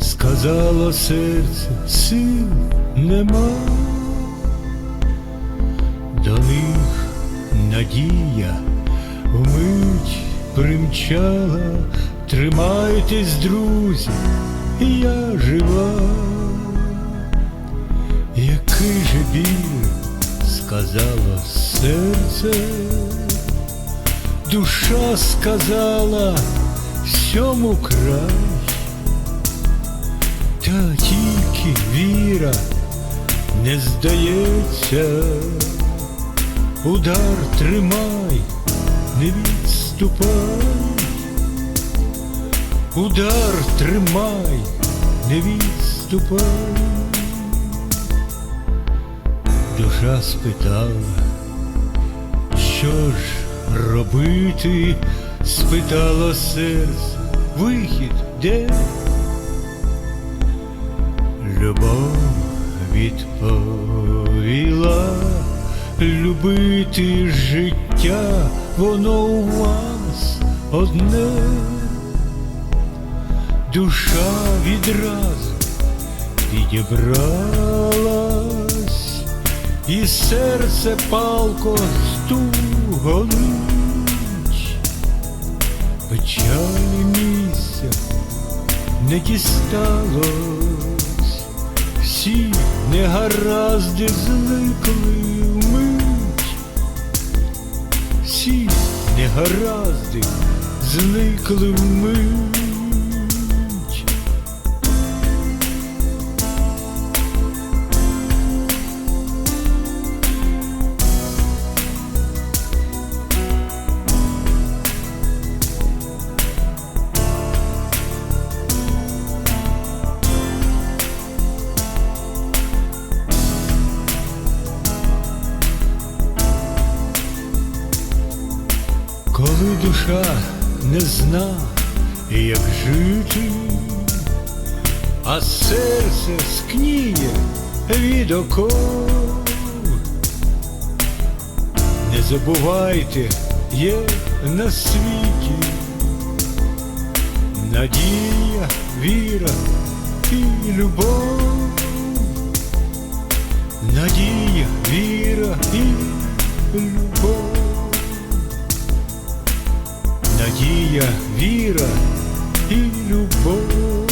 Сказало серце, сил нема, до них надія вмить примчала, тримайтесь, друзі, я жива. Який же біль, сказало серце, душа сказала всьому край. Та тільки віра не здається, удар тримай, не відступай, удар тримай, не відступай. Душа спитала, що ж робити, спитало серце, вихід де? Любов відповіла, любити життя, воно у вас одне, душа відразу підібралась, і серце палко стугонить, печалі місця не дісталось, всі негаразди зникли вмить, всі негаразді зникли вмить. Коли душа не зна, як жити, а серце скніє від оков. Не забувайте, є на світі надія, віра і любов. Надія, віра і любов. Надія, віра і любов.